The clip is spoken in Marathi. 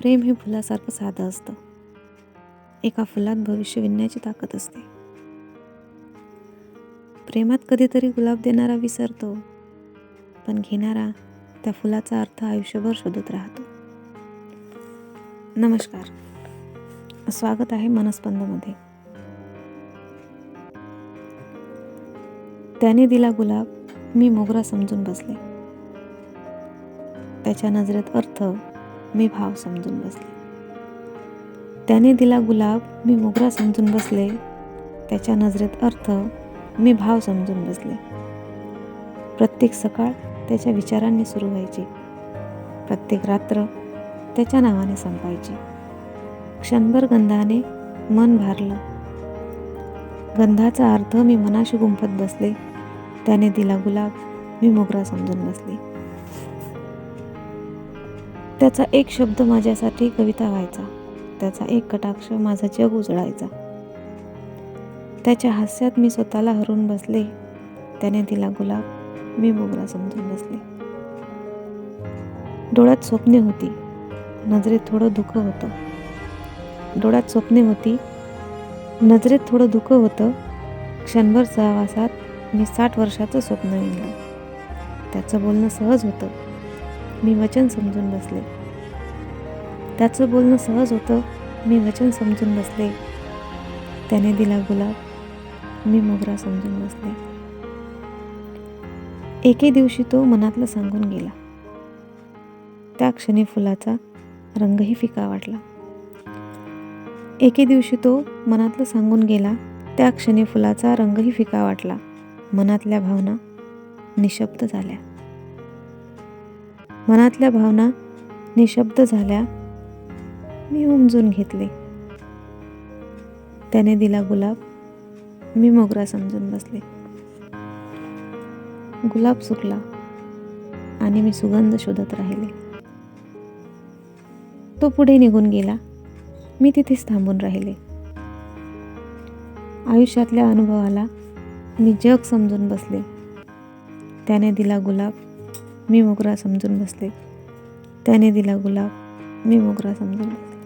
प्रेम हे फुलासारखं साधं असतं. एका फुलात भविष्य विणण्याची ताकद असते. प्रेमात कधीतरी गुलाब देणारा विसरतो पण घेणारा त्या फुलाचा अर्थ आयुष्यभर शोधत राहतो. नमस्कार. स्वागत आहे मनस्पंदमध्ये. त्याने दिला गुलाब मी मोगरा समजून बसले. त्याच्या नजरेत अर्थ मी भाव समजून बसले. त्याने दिला गुलाब मी मोगरा समजून बसले. त्याच्या नजरेत अर्थ मी भाव समजून बसले. प्रत्येक सकाळ त्याच्या विचारांनी सुरू व्हायची. प्रत्येक रात्र त्याच्या नावाने संपायची. क्षणभर गंधाने मन भारलं. गंधाचा अर्थ मी मनाशी गुंफत बसले. त्याने दिला गुलाब मी मोगरा समजून बसले. त्याचा एक शब्द माझ्यासाठी कविता व्हायचा. त्याचा एक कटाक्ष माझा जग उजळायचा. त्याच्या हास्यात मी स्वतःला हरून बसले. त्याने दिला गुलाब. मी मोगरा समजून बसले. डोळ्यात स्वप्ने होती. नजरेत थोडं दुःख होतं. डोळ्यात स्वप्ने होती. नजरेत थोडं दुःख होतं. क्षणभर सहवासात मी साठ वर्षाचं स्वप्न विणलं. त्याचं बोलणं सहज होतं. मी वचन समजून बसले. त्याचं बोलणं सहज होतं. मी वचन समजून बसले. त्याने दिला गुलाब. मी मोगरा समजून बसले. एके दिवशी तो मनातलं सांगून गेला. त्या क्षणी फुलाचा रंगही फिका वाटला. एके दिवशी तो मनातलं सांगून गेला. त्या क्षणी फुलाचा रंगही फिका वाटला. मनातल्या भावना निशब्द झाल्या. मनातल्या भावना निशब्द झाल्या. मी उमजून घेतले. त्याने दिला गुलाब. मी मोगरा समजून बसले. गुलाब सुकला आणि मी सुगंध शोधत राहिले. तो पुढे निघून गेला. मी तिथेच थांबून राहिले. आयुष्यातल्या अनुभवाला मी जग समजून बसले. त्याने दिला गुलाब. मी मोगरा समजून बसले. त्याने दिला गुलाब. मी मोगरा समजून बसले.